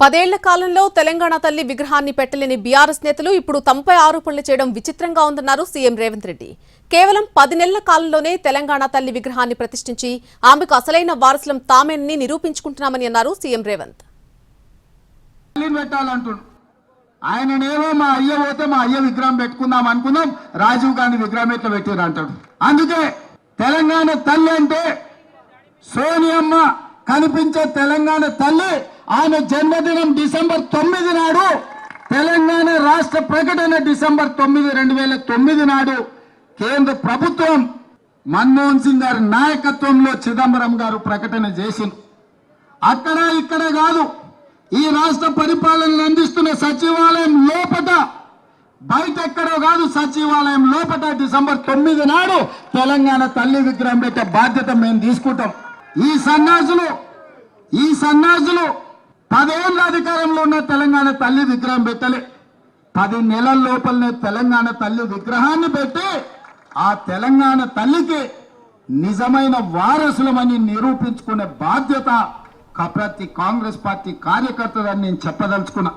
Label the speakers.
Speaker 1: పదేళ్ళ కాలంలో తెలంగాణ తల్లి విగ్రహాన్ని పెట్టలేని బీఆర్ఎస్ నేతలు ఇప్పుడు తమపై ఆరోపణలు చేయడం విచిత్రంగా ఉందన్నారు సీఎం రేవంత్ రెడ్డి. కేవలం పది నెలల కాలంలోనే తెలంగాణ తల్లి విగ్రహాన్ని ప్రతిష్ఠించి ఆమెకు అసలైన వారసులం తామేనని నిరూపించుకుంటున్నామని అన్నారు సీఎం రేవంత్.
Speaker 2: ఆయన ఆయననేమో మా అయ్య పోతే మా అయ్య విగ్రహం పెట్టుకుందాం అనుకుందాం రాజీవ్ గాంధీ విగ్రహం ఎట్లా పెట్టారు అంటాడు. అందుకే తెలంగాణ తల్లి అంటే సోనియమ్మ కనిపించే తెలంగాణ తల్లి ఆమె జన్మదినం డిసెంబర్ తొమ్మిది నాడు తెలంగాణ రాష్ట్ర ప్రకటన డిసెంబర్ తొమ్మిది రెండు వేల తొమ్మిది నాడు కేంద్ర ప్రభుత్వం మన్మోహన్ సింగ్ గారి నాయకత్వంలో చిదంబరం గారు ప్రకటన చేసింది. అక్కడ ఇక్కడ కాదు ఈ రాష్ట్ర పరిపాలనను అందిస్తున్న సచివాలయం లోపట బయట ఎక్కడో కాదు సచివాలయం లోపట డిసెంబర్ తొమ్మిది నాడు తెలంగాణ తల్లి విగ్రహం పెట్టే బాధ్యత మేము తీసుకుంటాం. ఈ సన్నాసులు ఈ సన్నాసులు పదేళ్ళ అధికారంలో ఉన్న తెలంగాణ తల్లి విగ్రహం పెట్టలే. పది నెలల లోపలనే తెలంగాణ తల్లి విగ్రహాన్ని పెట్టి ఆ తెలంగాణ తల్లికి నిజమైన వారసులమని నిరూపించుకునే బాధ్యత కప్రతి ప్రతి కాంగ్రెస్ పార్టీ కార్యకర్తదని నేను చెప్పదలుచుకున్నా.